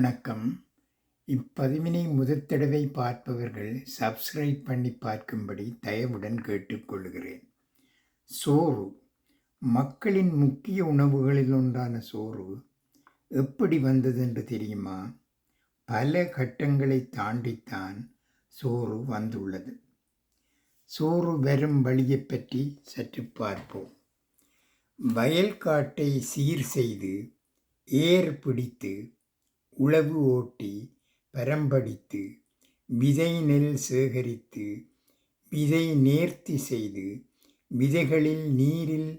வணக்கம். இப்பதிவினை முதல் தடவை பார்ப்பவர்கள் சப்ஸ்கிரைப் பண்ணி பார்க்கும்படி தயவுடன் கேட்டுக்கொள்கிறேன். சோறு. மக்களின் முக்கிய உணவுகளில் ஒன்றான சோறு எப்படி வந்ததென்று தெரியுமா? பல கட்டங்களை தாண்டித்தான் சோறு வந்துள்ளது. சோறு வரும் வழியைப் பற்றி சற்று பார்ப்போம். வயல்காட்டை சீர் செய்து ஏர் பிடித்து உழவு ஓட்டி பரம்படித்து விதை நெல் சேகரித்து விதை நேர்த்தி செய்து விதைகளில் நீரில்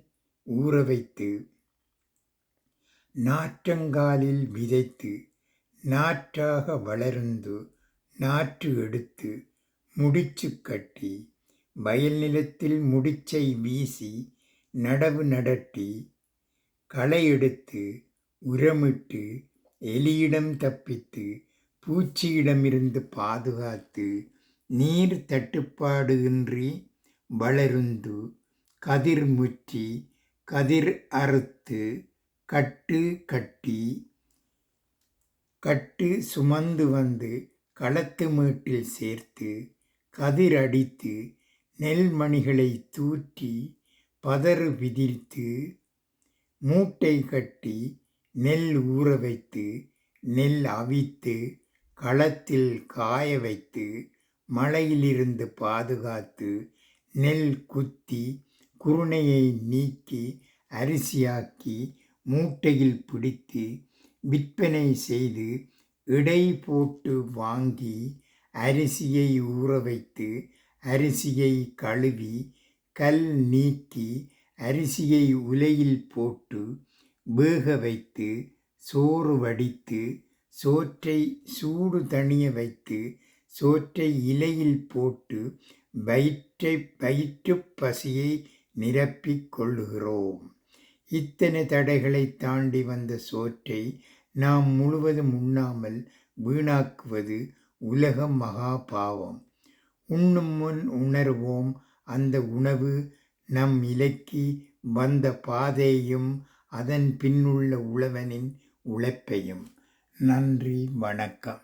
ஊற வைத்து நாற்றங்காலில் விதைத்து நாற்றாக வளர்ந்து நாற்று எடுத்து முடிச்சு கட்டி வயல் நிலத்தில் முடிச்சை வீசி நடவு நடட்டி களை எடுத்து உரமிட்டு எலியிடம் தப்பித்து பூச்சியிடமிருந்து பாதுகாத்து நீர் தட்டுப்பாடு இன்றி வளருந்து கதிர் முற்றி கதிர் அறுத்து கட்டு கட்டி கட்டு சுமந்து வந்து களத்து மேட்டில் சேர்த்து கதிர் அடித்து நெல்மணிகளை தூற்றி பதறு விதிர்த்து மூட்டை கட்டி நெல் ஊற வைத்து நெல் அவித்து களத்தில் காய வைத்து மழையிலிருந்து பாதுகாத்து நெல் குத்தி குருணையை நீக்கி அரிசியாக்கி மூட்டையில் பிடித்து விற்பனை செய்து இடை போட்டு வாங்கி அரிசியை ஊற வைத்து அரிசியை கழுவி கல் நீக்கி அரிசியை உலையில் போட்டு வேக வைத்து சோறு வடித்து சோற்றை சூடு தணிய வைத்து சோற்றை இலையில் போட்டு வயிற்றை வயிற்று பசியை நிரப்பிக் கொள்ளுகிறோம். இத்தனை தடைகளை தாண்டி வந்த சோற்றை நாம் முழுவதும் உண்ணாமல் வீணாக்குவது உலக மகா பாவம். உண்ணும் முன் உணர்வோம் அந்த உணவு நம் இலைக்கு வந்த பாதையும் அதன் பின்னுள்ள உழவனின் உழைப்பையும். நன்றி வணக்கம்.